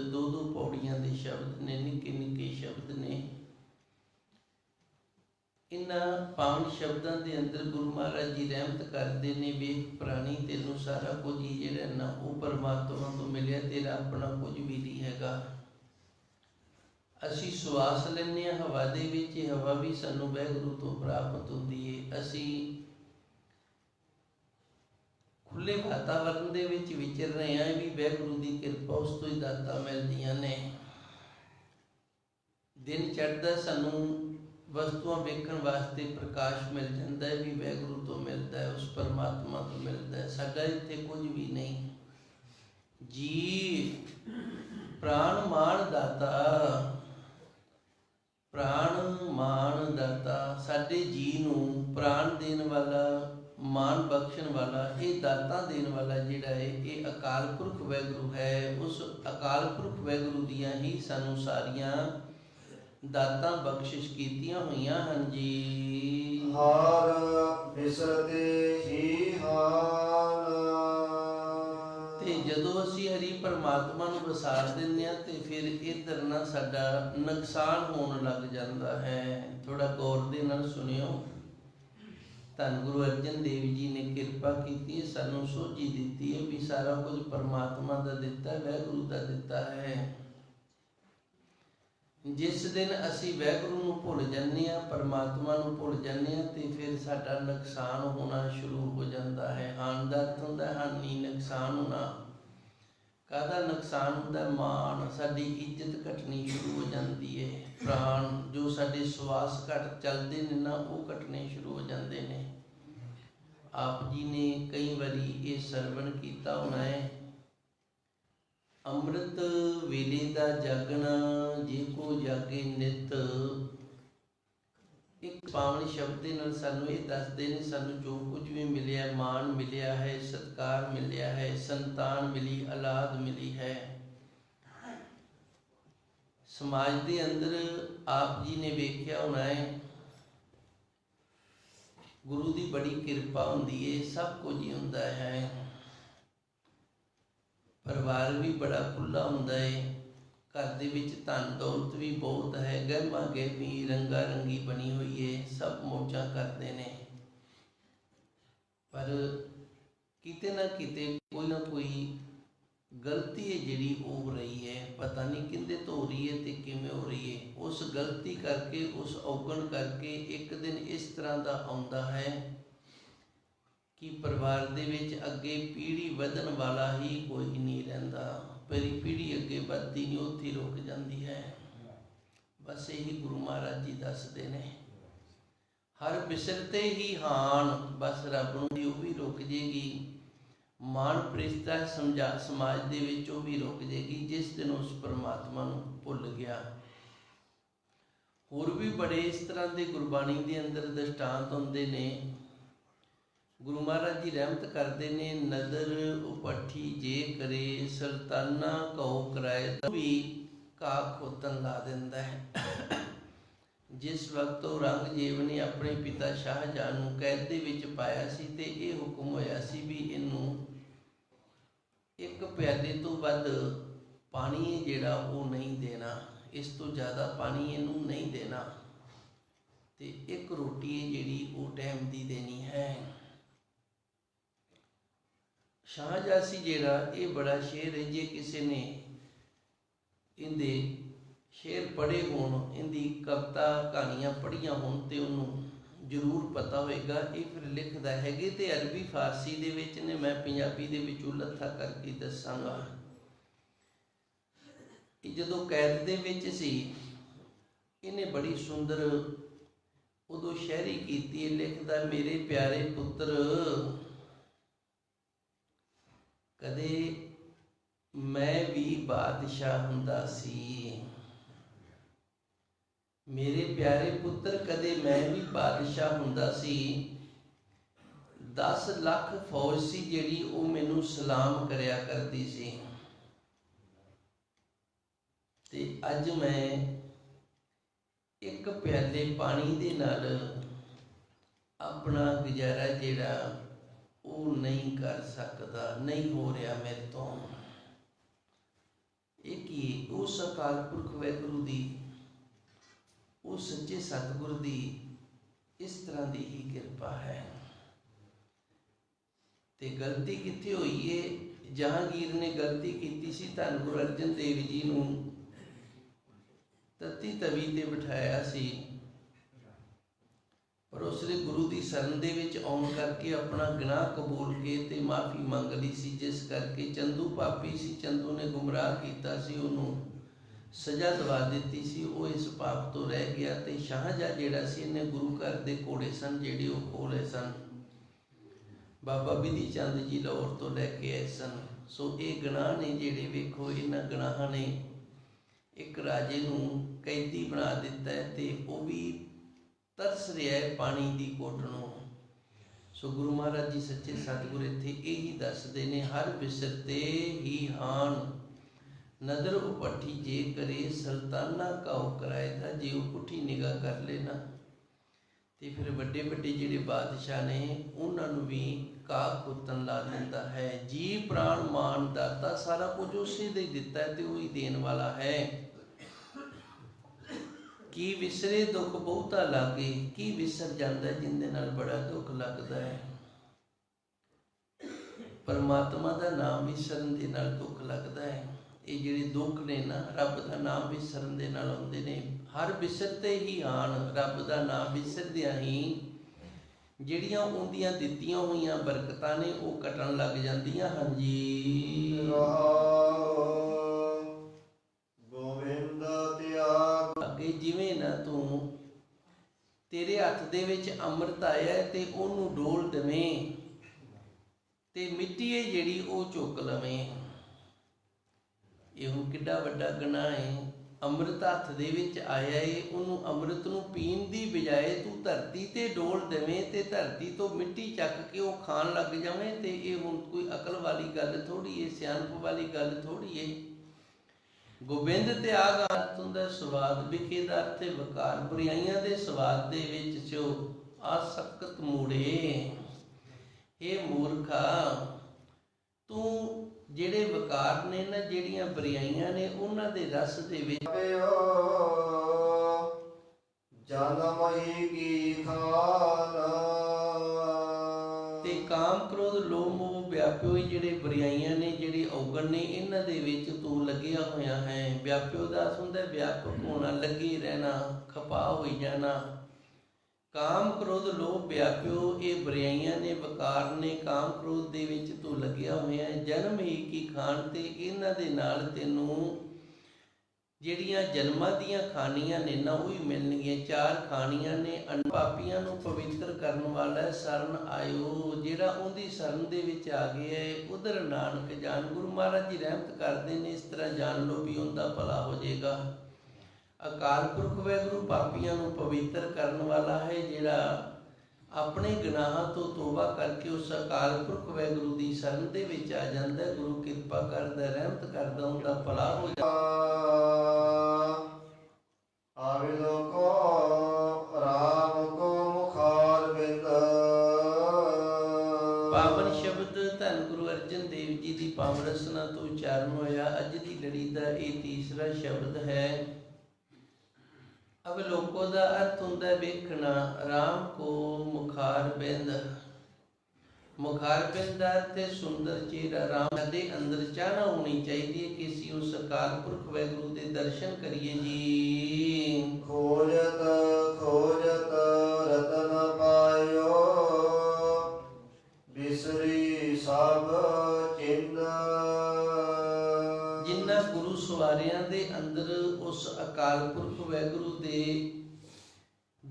ਦੋ ਦੋ ਪੌੜੀਆਂ ਦੇ ਸ਼ਬਦ ਨੇ ਨਿੱਕੇ ਨਿੱਕੇ ਸ਼ਬਦ ਨੇ। ਇਨ੍ਹਾਂ ਪਾਵਨ ਸ਼ਬਦਾਂ ਦੇ ਅੰਦਰ ਗੁਰੂ ਮਹਾਰਾਜ ਜੀ ਰਹਿਮਤ ਕਰਦੇ ਨੇ ਵੇਖ ਪ੍ਰਾਣੀ ਤੈਨੂੰ ਸਾਰਾ ਕੁਝ ਹੀ ਜਿਹੜਾ ਨਾ, ਉਹ ਪਰਮਾਤਮਾ ਤੋਂ ਮਿਲਿਆ, ਤੇਰਾ ਆਪਣਾ ਕੁਝ ਵੀ ਨਹੀਂ ਹੈਗਾ। ਅਸੀਂ ਸਵਾਸ ਲੈਂਦੇ ਹਾਂ, ਹਵਾ ਦੇ ਵਿੱਚ ਹਵਾ ਵੀ ਸਾਨੂੰ ਵਾਹਿਗੁਰੂ ਤੋਂ ਪ੍ਰਾਪਤ ਹੁੰਦੀ ਹੈ ਅਸੀਂ ਖੁੱਲੇ ਵਾਤਾਵਰਣ ਦੇ ਵਿੱਚ ਵਿਚਰ ਰਹੇ ਹਾਂ ਵੀ ਵਾਹਿਗੁਰੂ ਦੀ ਕਿਰਪਾ ਉਸ ਤੋਂ ਹੀ ਦਾਤਾ ਮਿਲਦੀਆਂ ਨੇ। ਦਿਨ ਚੜ੍ਹਦਾ ਸਾਨੂੰ ਵਸਤੂਆਂ ਵੇਖਣ ਵਾਸਤੇ ਪ੍ਰਕਾਸ਼ ਮਿਲ ਜਾਂਦਾ ਹੈ, ਵੀ ਵਾਹਿਗੁਰੂ ਤੋਂ ਮਿਲਦਾ ਹੈ, ਉਸ ਪਰਮਾਤਮਾ ਤੋਂ ਮਿਲਦਾ ਹੈ। ਸਾਡਾ ਇੱਥੇ ਕੁਝ ਵੀ ਨਹੀਂ। ਜੀ, ਪ੍ਰਾਣ ਮਾਣ ਦਾਤਾ, ਪ੍ਰਾਣ ਮਾਣ ਦਾਤਾ, ਸਾਡੇ ਜੀ ਨੂੰ ਪ੍ਰਾਣ ਦੇਣ ਵਾਲਾ ਮਾਨ ਬਖਸ਼ਣ ਵਾਲਾ ਇਹ ਦਾਤਾਂ ਦੇਣ ਵਾਲਾ ਜਿਹੜਾ ਹੈ ਇਹ ਅਕਾਲ ਪੁਰਖ ਵੈਗੁਰੂ ਹੈ। ਉਸ ਅਕਾਲ ਪੁਰਖ ਵੈਗੁਰੂ ਦੀਆਂ ਹੀ ਸਾਨੂੰ ਸਾਰੀਆਂ ਦਾਤਾਂ ਬਖਸ਼ਿਸ਼ ਕੀਤੀਆਂ ਹੋਈਆਂ ਹਨ ਜੀ। ਹਾਰ ਬਿਸਰਤੇ ਹੀ ਹਾਲ ਤੇ ਜਦੋਂ ਅਸੀਂ ਹਰੀ ਪਰਮਾਤਮਾ ਨੂੰ ਵਿਸਾਰ ਦਿੰਦੇ ਆ ਤੇ ਫਿਰ ਇਧਰ ਨਾ ਸਾਡਾ ਨੁਕਸਾਨ ਹੋਣ ਲੱਗ ਜਾਂਦਾ ਹੈ। ਥੋੜਾ ਗੌਰ ਦੇ ਨਾਲ ਸੁਣਿਓ। ਧੰਨ ਗੁਰੂ ਅਰਜਨ ਦੇਵ ਜੀ ਨੇ ਕਿਰਪਾ ਕੀਤੀ ਹੈ ਸਾਨੂੰ ਸੋਝੀ ਦਿੱਤੀ ਹੈ ਵੀ ਸਾਰਾ ਕੁਝ ਪਰਮਾਤਮਾ ਦਾ ਦਿੱਤਾ ਹੈ ਵਾਹਿਗੁਰੂ ਦਾ ਦਿੱਤਾ ਹੈ। ਜਿਸ ਦਿਨ ਅਸੀਂ ਵੈਗੁਰੂ ਨੂੰ ਭੁੱਲ ਜਾਂਦੇ ਆ ਪਰਮਾਤਮਾ ਨੂੰ ਭੁੱਲ ਜਾਂਦੇ ਆ ਤੇ ਫਿਰ ਸਾਡਾ ਨੁਕਸਾਨ ਹੋਣਾ ਸ਼ੁਰੂ ਹੋ ਜਾਂਦਾ ਹੈ। ਹਾਨ ਦਾ ਅਰਥ ਹੁੰਦਾ ਹੈ, ਹਾਨੀ ਨੁਕਸਾਨ ਹੋਣਾ ਕਾਹਦਾ ਨੁਕਸਾਨ ਹੁੰਦਾ? ਹੈ? ਸਾਡੀ ਇੱਜ਼ਤ ਘਟਣੀ ਸ਼ੁਰੂ ਹੋ ਜਾਂਦੀ ਹੈ ਪ੍ਰਾਣ ਜੋ ਸਾਡੇ ਸਵਾਸ ਘਟ ਚੱਲਦੇ ਨੇ ਨਾ, ਉਹ ਘਟਣੇ ਸ਼ੁਰੂ ਹੋ ਜਾਂਦੇ ਨੇ। ਆਪ ਜੀ ਨੇ ਕਈ ਵਾਰੀ ਇਹ ਸਰਵਣ ਕੀਤਾ ਹੋਣਾ ਹੈ ਅੰਮ੍ਰਿਤ ਵੇਲੇ ਦਾ ਜਾਗਣਾ, ਜੇ ਕੋ ਜਾਗੇ ਨਿਤ ਇੱਕ ਪਾਵਨ ਸ਼ਬਦ ਦੇ ਨਾਲ ਸਾਨੂੰ ਇਹ ਦੱਸਦੇ ਨੇ, ਸਾਨੂੰ ਜੋ ਕੁਝ ਵੀ ਮਿਲਿਆ, ਮਾਣ ਮਿਲਿਆ ਹੈ, ਸਤਕਾਰ ਮਿਲਿਆ ਹੈ, ਸੰਤਾਨ ਮਿਲੀ ਔਲਾਦ ਮਿਲੀ ਹੈ। ਸਮਾਜ ਦੇ ਅੰਦਰ ਆਪ ਜੀ ਨੇ ਵੇਖਿਆ ਹੋਣਾ ਹੈ, ਗੁਰੂ ਦੀ ਬੜੀ ਕਿਰਪਾ ਹੁੰਦੀ ਹੈ ਸਭ ਕੁਝ ਹੀ ਹੁੰਦਾ ਹੈ। ਪਰਿਵਾਰ ਵੀ ਬੜਾ ਖੁੱਲਾ ਹੁੰਦਾ ਹੈ ਘਰ ਦੇ ਵਿੱਚ ਧਨ ਦੌਲਤ ਵੀ ਬਹੁਤ ਹੈ। ਗਹਿਮਾ ਗਹਿਮੀ ਰੰਗਾ ਰੰਗੀ ਬਣੀ ਹੋਈ ਹੈ ਸਭ ਮੌਜਾਂ ਕਰਦੇ ਨੇ। ਪਰ ਕਿਤੇ ਨਾ ਕਿਤੇ ਕੋਈ ਨਾ ਕੋਈ ਗਲਤੀ ਹੈ ਜਿਹੜੀ ਹੋ ਰਹੀ ਹੈ ਪਤਾ ਨਹੀਂ ਕਿੰਦੇ ਤੋਂ ਹੋ ਰਹੀ ਹੈ ਤੇ ਕਿਵੇਂ ਹੋ ਰਹੀ ਹੈ ਉਸ ਗਲਤੀ ਕਰਕੇ, ਉਸ ਔਗਣ ਕਰਕੇ ਇੱਕ ਦਿਨ ਇਸ ਤਰ੍ਹਾਂ ਦਾ ਆਉਂਦਾ ਹੈ ਕਿ ਪਰਿਵਾਰ ਦੇ ਵਿੱਚ ਅੱਗੇ ਪੀੜ੍ਹੀ ਵਧਣ ਵਾਲਾ ਹੀ ਕੋਈ ਨਹੀਂ ਰਹਿੰਦਾ। ਪਰੀ ਪੀੜ੍ਹੀ ਅੱਗੇ ਵੱਧਦੀ ਨਹੀਂ, ਉੱਥੇ ਹੀ ਰੁਕ ਜਾਂਦੀ ਹੈ। ਬਸ ਇਹੀ ਗੁਰੂ ਮਹਾਰਾਜ ਜੀ ਦੱਸਦੇ ਨੇ। ਹਰ ਬਿਸਰਤੇ ਹੀ ਹਾਨ ਬਸ ਰੱਬ ਨੂੰ ਉਹ ਵੀ ਰੁਕ ਜੇਗੀ। ਮਾਨ ਪ੍ਰਿਸ਼ਤਾ ਸਮਝਾ, ਸਮਾਜ ਦੇ ਵਿੱਚ ਉਹ ਵੀ ਰੁਕ ਜੇਗੀ, ਜਿਸ ਦਿਨ ਉਸ ਪਰਮਾਤਮਾ ਨੂੰ ਭੁੱਲ ਗਿਆ। ਹੋਰ ਵੀ ਬੜੇ ਇਸ ਤਰ੍ਹਾਂ ਦੇ ਗੁਰਬਾਣੀ ਦੇ ਅੰਦਰ ਦ੍ਰਿਸ਼ਟਾਂਤ ਹੁੰਦੇ ਨੇ। ਗੁਰੂ ਮਹਾਰਾਜ ਜੀ ਰਹਿਮਤ ਕਰਦੇ ਨੇ, ਨਦਰ ਉਪੱਠੀ ਜੇ ਕਰੇ, ਸੁਲਤਾਨਾ ਕਉ ਕਰਾਏ ਤਾਂ ਵੀ ਘਾਹ ਖੋਤਨ ਲਾ ਦਿੰਦਾ ਹੈ। ਜਿਸ ਵਕਤ ਉਹ ਰੰਗਜੀਤ ਨੇ ਆਪਣੇ ਪਿਤਾ ਸ਼ਾਹਜਹਾਨ ਨੂੰ ਕੈਦ ਦੇ ਵਿੱਚ ਪਾਇਆ ਸੀ ਤੇ ਇਹ ਹੁਕਮ ਹੋਇਆ ਸੀ ਵੀ ਇਹਨੂੰ ਇੱਕ ਪਿਆਲੇ ਤੋਂ ਵੱਧ ਪਾਣੀ ਹੈ ਜਿਹੜਾ ਉਹ ਨਹੀਂ ਦੇਣਾ। ਇਸ ਤੋਂ ਜ਼ਿਆਦਾ ਪਾਣੀ ਇਹਨੂੰ ਨਹੀਂ ਦੇਣਾ। ਤੇ ਇੱਕ ਰੋਟੀ ਹੈ ਜਿਹੜੀ ਉਹ ਟਾਈਮ ਦੀ ਦੇਣੀ ਹੈ। ਸ਼ਾਹਜਹਾਂ ਸੀ ਜਿਹੜਾ, ਇਹ ਬੜਾ ਸ਼ੇਰ ਹੈ। ਜੇ ਕਿਸੇ ਨੇ ਇਹਦੇ ਸ਼ੇਰ ਪੜ੍ਹੇ ਹੋਣ, ਇਹਦੀ ਕਵਿਤਾ ਕਹਾਣੀਆਂ ਪੜ੍ਹੀਆਂ ਹੋਣ ਤੇ ਉਹਨੂੰ ਜ਼ਰੂਰ ਪਤਾ ਹੋਏਗਾ। ਇਹ ਫਿਰ ਲਿਖਦਾ ਹੈਗੇ ਤੇ ਅਰਬੀ ਫਾਰਸੀ ਦੇ ਵਿੱਚ ਨੇ, ਮੈਂ ਪੰਜਾਬੀ ਦੇ ਵਿੱਚ ਉਲੱਥਾ ਕਰਕੇ ਦੱਸਾਂਗਾ। ਇਹ ਜਦੋਂ ਕੈਦ ਦੇ ਵਿੱਚ ਸੀ, ਇਹਨੇ ਬੜੀ ਸੁੰਦਰ ਉਦੋਂ ਸ਼ਾਇਰੀ ਕੀਤੀ ਲਿਖਦਾ, ਮੇਰੇ ਪਿਆਰੇ ਪੁੱਤਰ, ਕਦੇ ਮੈਂ ਵੀ ਬਾਦਸ਼ਾਹ ਹੁੰਦਾ ਸੀ। ਮੇਰੇ ਪਿਆਰੇ ਪੁੱਤਰ, ਕਦੇ ਮੈਂ ਵੀ ਬਾਦਸ਼ਾਹ ਹੁੰਦਾ ਸੀ। 10 ਲੱਖ ਫੌਜ ਸੀ ਜਿਹੜੀ ਉਹ ਮੈਨੂੰ ਸਲਾਮ ਕਰਿਆ ਕਰਦੀ ਸੀ। ਤੇ ਅੱਜ ਮੈਂ ਇੱਕ ਪਿਆਲੇ ਪਾਣੀ ਦੇ ਨਾਲ ਆਪਣਾ ਗੁਜ਼ਾਰਾ ਜਿਹੜਾ ਉਹ ਨਹੀਂ ਕਰ ਸਕਦਾ, ਨਹੀਂ ਹੋ ਰਿਹਾ ਮੇਰੇ ਤੋਂ। ਇਹ ਕੀ ਉਸ ਅਕਾਲ ਪੁਰਖ ਵਾਹਿਗੁਰੂ ਦੀ, ਉਹ ਸੱਚੇ ਸਤਿਗੁਰ ਦੀ ਇਸ ਤਰ੍ਹਾਂ ਦੀ ਹੀ ਕਿਰਪਾ ਹੈ। ਤੇ ਗਲਤੀ ਕਿੱਥੇ ਹੋਈ ਏ? ਜਹਾਂਗੀਰ ਨੇ ਗਲਤੀ ਕੀਤੀ ਸੀ ਧੰਨ ਗੁਰੂ ਅਰਜਨ ਦੇਵ ਜੀ ਨੂੰ ਤਤੀ ਤਵੀ ਤੇ ਬਿਠਾਇਆ ਸੀ। ਪਰ ਉਸਨੇ ਗੁਰੂ ਦੀ ਸ਼ਰਨ ਦੇ ਵਿੱਚ ਆਉਣ ਕਰਕੇ ਆਪਣਾ ਗੁਨਾਹ ਕਬੂਲ ਕੇ ਤੇ ਮਾਫੀ ਮੰਗ ਲਈ ਸੀ, ਜਿਸ ਕਰਕੇ ਚੰਦੂ ਪਾਪੀ ਸੀ, ਚੰਦੂ ਨੇ ਗੁੰਮਰਾਹ ਕੀਤਾ ਸੀ, ਉਹਨੂੰ ਸਜ਼ਾ ਦਵਾ ਦਿੱਤੀ ਸੀ, ਉਹ ਇਸ ਪਾਪ ਤੋਂ ਰਹਿ ਗਿਆ ਤੇ ਸ਼ਾਹਜਹਾਂ ਜਿਹੜਾ ਸੀ, ਇਹਨੇ ਗੁਰੂ ਘਰ ਦੇ ਕੋੜੇ ਸਨ, ਜਿਹੜੇ ਉਹ ਖੋਲੇ ਸਨ। ਬਾਬਾ ਬਿਧੀ ਚੰਦ ਜੀ ਲਾਹੌਰ ਤੋਂ ਲੈ ਕੇ ਆਏ ਸਨ। ਸੋ ਇਹ ਗੁਨਾਹ ਨੇ ਜਿਹੜੇ ਵੇਖੋ, ਇਹਨਾਂ ਗੁਨਾਹਾਂ ਨੇ ਇੱਕ ਰਾਜੇ ਨੂੰ ਕੈਦੀ ਬਣਾ ਦਿੱਤਾ ਹੈ ਤੇ ਉਹ ਵੀ ਤਰਸ ਰਿਹਾ ਹੈ ਪਾਣੀ ਦੀ ਕੋਟ ਨੂੰ। ਸੋ ਗੁਰੂ ਮਹਾਰਾਜ ਜੀ ਸੱਚੇ ਸਤਿਗੁਰ ਇੱਥੇ ਇਹ ਦੱਸਦੇ ਨੇ, ਹਰ ਵਿਸਰਤੇ ਹੀ ਹਾਨ। ਨਦਰ ਉਪੱਠੀ ਜੇ ਕਰੇ, ਸੁਲਤਾਨਾ ਕਾਉ ਕਰਾਏ ਤਾਂ ਜੇ ਉਹ ਪੁੱਠੀ ਨਿਗਾਹ ਕਰ ਲੈਣਾ। ਤੇ ਫਿਰ ਵੱਡੇ ਵੱਡੇ ਜਿਹੜੇ ਬਾਦਸ਼ਾਹ ਨੇ, ਉਹਨਾਂ ਨੂੰ ਵੀ ਕਾਹ ਕੁੱਤਨ ਲਾ ਦਿੰਦਾ ਹੈ। ਜੀ ਪ੍ਰਾਣ, ਮਾਨ, ਦਾਤਾ ਸਾਰਾ ਕੁਝ ਉਸੇ ਦੇ ਦਿੱਤਾ ਤੇ ਉਹੀ ਦੇਣ ਵਾਲਾ ਹੈ। ਕੀ ਵਿਸਰੇ ਦੁੱਖ ਬਹੁਤਾ ਲਾਗੇ, ਕੀ ਵਿਸਰ ਜਾਂਦਾ ਹੈ ਜਿੰਦੇ ਨਾਲ ਬੜਾ ਦੁੱਖ ਲੱਗਦਾ ਹੈ? ਪਰਮਾਤਮਾ ਦਾ ਨਾਮ ਵਿਸਰਨ ਦੇ ਨਾਲ ਦੁੱਖ ਲੱਗਦਾ ਹੈ। ਇਹ ਜਿਹੜੇ ਦੁੱਖ ਨੇ ਨਾ, ਰੱਬ ਦਾ ਨਾਮ ਵਿਸਰਨ ਦੇ ਨਾਲ ਆਉਂਦੇ ਨੇ। ਹਰ ਵਿਸਰਤੇ ਹੀ ਆਣ, ਰੱਬ ਦਾ ਨਾਮ ਵਿਸਰਦਿਆਂ ਹੀ ਜਿਹੜੀਆਂ ਉਹਦੀਆਂ ਦਿੱਤੀਆਂ ਹੋਈਆਂ ਬਰਕਤਾਂ ਨੇ, ਉਹ ਕਟਣ ਲੱਗ ਜਾਂਦੀਆਂ ਹਨ ਜੀ। ਰਹਾਉ ਤਿਆਗ ਜਿਵੇਂ ਨਾ ਤੂੰ ਤੇਰੇ ਹੱਥ ਦੇ ਵਿੱਚ ਅੰਮ੍ਰਿਤ ਆਇਆ ਤੇ ਉਹਨੂੰ ਡੋਲ ਦਵੇਂ ਤੇ ਮਿੱਟੀ ਹੈ ਜਿਹੜੀ ਉਹ ਚੁੱਕ ਲਵੇਂ। ਇਹ ਹੁਣ ਕਿੱਡਾ ਵੱਡਾ ਗੁਨਾਹ ਹੈ। ਅੰਮ੍ਰਿਤ ਹੱਥ ਦੇ ਵਿੱਚ ਆਇਆ ਏ, ਉਹਨੂੰ ਅੰਮ੍ਰਿਤ ਨੂੰ ਪੀਣ ਦੀ ਬਜਾਏ ਤੂੰ ਧਰਤੀ ਤੇ ਡੋਲ ਦੇਵੇਂ ਤੇ ਧਰਤੀ ਤੋਂ ਮਿੱਟੀ ਚੱਕ ਕੇ ਉਹ ਖਾਣ ਲੱਗ ਜਾਵੇਂ ਤੇ ਇਹ ਹੁਣ ਕੋਈ ਅਕਲ ਵਾਲੀ ਗੱਲ ਥੋੜੀ ਏ, ਸਿਆਣਪ ਵਾਲੀ ਗੱਲ ਥੋੜੀ ਏ। ਗੋਬਿੰਦ ਤਿਆਗ ਅਰਥ ਹੁੰਦਾ ਸਵਾਦ ਵਿਖੇ ਦਾ ਅਰਥ ਹੈ ਵਕਾਰ ਬੁਰਾਈਆਂ ਦੇ ਸਵਾਦ ਦੇ ਵਿੱਚ ਜੋ ਆਸਕਤ ਮੂੜੇ। ਇਹ ਮੂਰਖਾ, ਤੂੰ ਜਿਹੜੇ ਵਕਾਰ ਨੇ ਨਾ, ਜਿਹੜੀਆਂ ਬੁਰਾਈਆਂ ਨੇ, ਉਹਨਾਂ ਦੇ ਰਸ ਦੇ ਵਿੱਚ ਜਨਮ ਹੀ ਕੀ ਖਾਨਾ? ਤੇ ਕਾਮ ਕ੍ਰੋਧ, ਲੋਭ, ਮੋਹ ਵਿਆਪਿਓ ਜਿਹੜੇ ਬੁਰਾਈਆਂ ਨੇ, ਜਿਹੜੇ ਔਗਣ ਨੇ, ਇਹਨਾਂ ਦੇ ਵਿੱਚ ਤੂੰ ਲੱਗਿਆ ਹੋਇਆ ਹੈ। ਵਿਆਪਿਓ ਦਾ ਹੁੰਦਾ ਵਿਆਪਕ ਹੋਣਾ, ਲੱਗੀ ਰਹਿਣਾ, ਖਪਾ ਹੋਈ ਜਾਣਾ। ਕਾਮ ਕ੍ਰੋਧ, ਲੋਭ ਵਿਆਪਿਓ, ਇਹ ਬੁਰਾਈਆਂ ਨੇ, ਵਕਾਰ ਨੇ, ਕਾਮ ਕ੍ਰੋਧ ਦੇ ਵਿੱਚ ਤੂੰ ਲੱਗਿਆ ਹੋਇਆ ਹੈ। ਜਨਮ ਹੀ ਕੀ ਖਾਣ ਤੇ ਇਹਨਾਂ ਦੇ ਨਾਲ ਤੈਨੂੰ ਜਿਹੜੀਆਂ ਜਨਮਾਂ ਦੀਆਂ ਖਾਣੀਆਂ ਨੇ, ਨਾ ਉਹ ਹੀ ਮਿਲਣਗੀਆਂ। ਚਾਰ ਖਾਣੀਆਂ ਨੇ, ਅਨ ਪਾਪੀਆਂ ਨੂੰ ਪਵਿੱਤਰ ਕਰਨ ਵਾਲਾ ਸਰਨ ਆਇਓ, ਜਿਹੜਾ ਉਹਦੀ ਸਰਨ ਦੇ ਵਿੱਚ ਆ ਗਿਆ ਹੈ ਉਧਰ ਨਾਨਕ ਜਾਨ, ਗੁਰੂ ਮਹਾਰਾਜ ਜੀ ਰਹਿਮਤ ਕਰਦੇ ਨੇ, ਇਸ ਤਰ੍ਹਾਂ ਜਾਣ ਲੋ ਵੀ ਉਹਦਾ ਭਲਾ ਹੋ ਜਾਏਗਾ। ਅਕਾਲ ਪੁਰਖ ਵੈਗੁਰੂ ਪਾਪੀਆਂ ਨੂੰ ਪਵਿੱਤਰ ਕਰਨ ਵਾਲਾ ਹੈ, ਜਿਹੜਾ ਆਪਣੇ ਗੁਨਾਹਾਂ ਤੋਂ ਤੋਬਾ ਕਰਕੇ ਉਸ ਅਕਾਲ ਪੁਰਖ ਵੈਗੁਰੂ ਦੀ ਸ਼ਰਨ ਦੇ ਵਿੱਚ ਆ ਜਾਂਦਾ ਗੁਰੂ ਕਿਰਪਾ ਕਰਦਾ, ਰਹਿਮਤ ਕਰਦਾ, ਉਹਦਾ ਭਲਾ ਹੋ ਜਾਂਦਾ ਇਹ ਸ਼ਬਦ ਹੈ, ਅਬ ਦਾ ਅਰਥ ਹੁੰਦਾ ਵੇਖਣਾ, ਰਾਮ ਕੋ ਮੁਖਾਰ ਬਿੰਦ। ਮੁਖਾਰ ਬਿੰਦ ਦਾ ਅਰਥ ਸੁੰਦਰ ਚਿਹਰਾ, ਰਾਮ ਦੇ ਅੰਦਰ ਚਾਹਨਾ ਹੋਣੀ ਚਾਹੀਦੀ ਹੈ ਕਿ ਅਸੀਂ ਉਸ ਅਕਾਲ ਪੁਰਖ ਵਾਹਿਗੁਰੂ ਦੇ ਦਰਸ਼ਨ ਕਰੀਏ ਜੀ।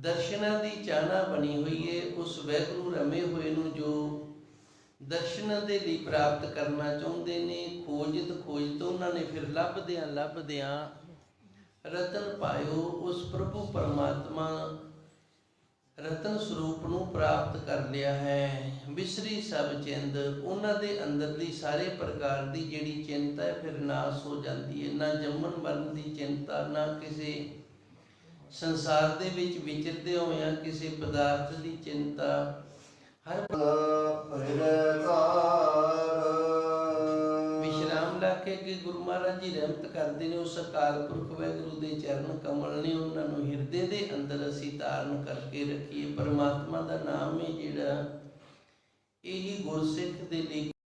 ਦਰਸ਼ਨਾਂ ਦੀ ਚਾਹਨਾ ਬਣੀ ਹੋਈ ਹੈ ਉਸ ਵਾਹਿਗੁਰੂ ਰਮੇ ਹੋਏ ਨੂੰ ਜੋ ਦਰਸ਼ਨਾਂ ਦੇ ਲਈ ਪ੍ਰਾਪਤ ਕਰਨਾ ਚਾਹੁੰਦੇ ਨੇ, ਖੋਜਤ ਖੋਜਤ ਉਹਨਾਂ ਨੇ ਫਿਰ ਲੱਭਦਿਆਂ ਲੱਭਦਿਆਂ ਰਤਨ ਪਾਇਓ, ਉਸ ਪ੍ਰਭੂ ਪਰਮਾਤਮਾ ਰਤਨ ਸਰੂਪ ਨੂੰ ਪ੍ਰਾਪਤ ਕਰ ਲਿਆ ਹੈ। ਵਿਸਰੀ ਸਭ ਚਿੰਦ, ਉਹਨਾਂ ਦੇ ਅੰਦਰ ਦੀ ਸਾਰੇ ਪ੍ਰਕਾਰ ਦੀ ਜਿਹੜੀ ਚਿੰਤਾ ਹੈ, ਫਿਰ ਨਾਸ ਹੋ ਜਾਂਦੀ ਹੈ। ਨਾ ਜੰਮਣ ਮਰਨ ਦੀ ਚਿੰਤਾ, ਨਾ ਕਿਸੇ ਸੰਸਾਰ ਦੇ ਵਿੱਚ ਵਿਚਰਦੇ ਹੋਇਆਂ ਕਿਸੇ ਪਦਾਰਥ ਦੀ ਚਿੰਤਾ। ਹਰ ਵਿਸ਼ਰਾਮ ਲਾ ਕੇ ਕਿ ਗੁਰੂ ਮਹਾਰਾਜ ਜੀ ਰਹਿਮਤ ਕਰਦੇ ਨੇ ਉਸ ਅਕਾਲ ਪੁਰਖ ਵਾਹਿਗੁਰੂ ਦੇ ਚਰਨ ਕਮਲ ਨੇ ਉਹਨਾਂ ਨੂੰ ਹਿਰਦੇ ਦੇ ਅੰਦਰ ਅਸੀਂ ਧਾਰਨ ਕਰਕੇ ਰੱਖੀਏ। ਪਰਮਾਤਮਾ ਦਾ ਨਾਮ ਹੈ ਜਿਹੜਾ, ਇਹੀ ਗੁਰਸਿੱਖ ਦੇ ਲਈ